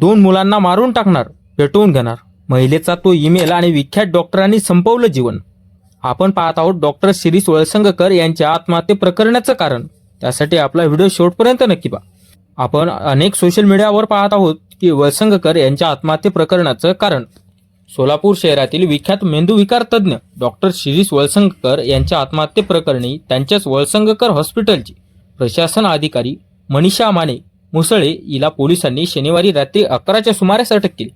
दोन मुलांना मारून टाकणार पेटवून घेणार. महिलेचा तो ईमेल आणि विख्यात डॉक्टरांनी संपवलं जीवन. आपण पाहत आहोत डॉक्टर शिरीष वळसंगकर यांच्या आत्महत्ये प्रकरणाचं कारण. त्यासाठी आपला व्हिडिओ शेवटपर्यंत नक्की पहा. आपण अनेक सोशल मीडियावर पाहत आहोत की वळसंगकर यांच्या आत्महत्ये प्रकरणाचं कारण. सोलापूर शहरातील विख्यात मेंदूविकार तज्ज्ञ डॉक्टर शिरीष वळसंगकर यांच्या आत्महत्ये प्रकरणी त्यांच्याच वळसंगकर हॉस्पिटलची प्रशासन अधिकारी मनीषा माने मुसळे हिला पोलिसांनी शनिवारी रात्री अकराच्या सुमारास अटक केली.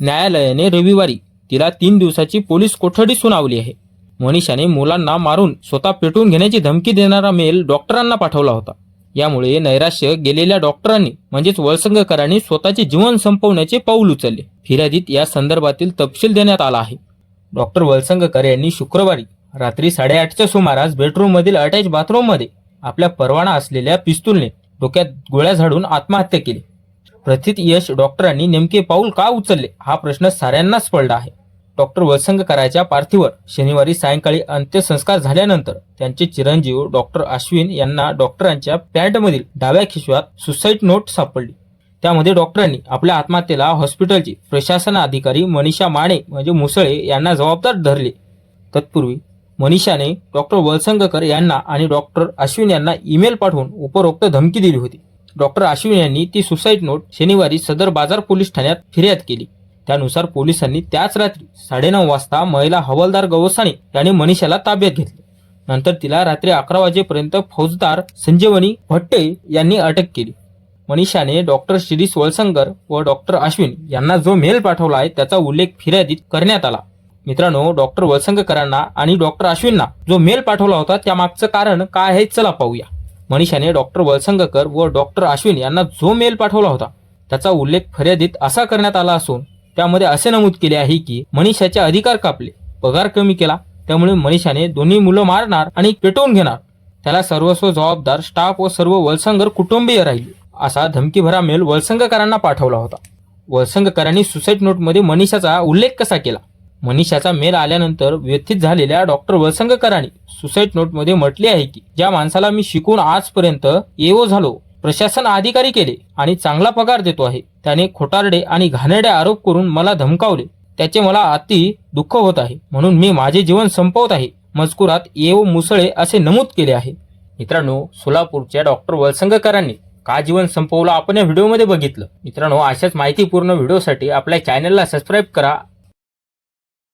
न्यायालयाने रविवारी तिला तीन दिवसाची पोलीस कोठडी सुनावली आहे. मनीषाने मुलांना मारून स्वतः पेटवून घेण्याची धमकी देणारा मेल डॉक्टरांना पाठवला होता. यामुळे नैराश्य गेलेल्या डॉक्टरांनी म्हणजेच वळसंगकरांनी स्वतःचे जीवन संपवण्याचे पाऊल उचलले. फिर्यादीत या संदर्भातील तपशील देण्यात आला आहे. डॉक्टर वळसंगकर यांनी शुक्रवारी रात्री साडेआठच्या सुमारास बेडरूममधील अटॅच बाथरूममध्ये आपल्या परवाना असलेल्या पिस्तूलने डोक्यात गोळ्या झाडून आत्महत्या केली. प्रथित यश डॉक्टरांनी नेमके पाऊल का उचलले? हा प्रश्न साऱ्यांनाच पडला आहे. डॉक्टर वळसंगकराच्या पार्थिवर शनिवारी सायंकाळी अंत्यसंस्कार झाल्यानंतर त्यांचे चिरंजीव डॉक्टर अश्विन यांना डॉक्टरांच्या पॅन्टमधील डाव्या खिशव्यात सुसाईड नोट सापडली. त्यामध्ये डॉक्टरांनी आपल्या आत्महत्येला हॉस्पिटलची प्रशासन अधिकारी मनीषा माने म्हणजे मुसळे यांना जबाबदार धरले. तत्पूर्वी मनीषाने डॉक्टर वळसंगकर यांना आणि डॉक्टर अश्विन यांना ईमेल पाठवून उपरोक्त धमकी दिली होती. डॉक्टर अश्विन यांनी ती सुसाईड नोट शनिवारी सदर बाजार पोलीस ठाण्यात फिर्याद केली. त्यानुसार पोलिसांनी त्याच रात्री साडेनऊ वाजता महिला हवालदार गवसाने याने मनीषाला ताब्यात घेतले. नंतर तिला रात्री अकरा वाजेपर्यंत फौजदार संजीवनी भट्टे यांनी अटक केली. मनीषाने डॉक्टर शिरीष वळसंगर व डॉक्टर अश्विन यांना जो मेल पाठवला आहे त्याचा उल्लेख फिर्यादीत करण्यात आला. मित्रांनो डॉक्टर वळसंगकरांना आणि डॉक्टर अश्विनना जो मेल पाठवला होता त्यामागचं कारण काय आहे चला पाहूया. मनीषाने डॉक्टर वळसंगकर व डॉक्टर अश्विन यांना जो मेल पाठवला होता त्याचा उल्लेख फर्यादीत असा करण्यात आला असून त्यामध्ये असे नमूद केले आहे की मनीषाचे अधिकार कापले पगार कमी केला त्यामुळे मनीषाने दोन्ही मुलं मारणार आणि पेटवून घेणार. त्याला सर्वस्व जबाबदार स्टाफ व सर्व वळसंगर कुटुंबीय राहिले असा धमकीभरा मेल वळसंगकरांना पाठवला होता. वळसंगकरांनी सुसाईड नोटमध्ये मनीषाचा उल्लेख कसा केला? मनीषाचा मेल आल्यानंतर व्यथित झालेल्या डॉक्टर वसंगकरांनी सुसाईड नोटमध्ये म्हटले आहे की ज्या माणसाला मी शिकून आजपर्यंत एओ झालो प्रशासन अधिकारी केले आणि चांगला पगार देतो आहे त्याने खोटारडे आणि घाणेरडे आरोप करून मला धमकावले. त्याचे मला अति दुःख होत आहे. म्हणून मी माझे जीवन संपवत आहे. मजकुरात येव मुसळे असे नमूद केले आहे. मित्रांनो सोलापूरच्या डॉक्टर वलसंगकरांनी का जीवन संपवलं आपण या व्हिडिओमध्ये बघितलं. मित्रांनो अशाच माहितीपूर्ण व्हिडिओसाठी आपल्या चॅनलला सबस्क्राईब करा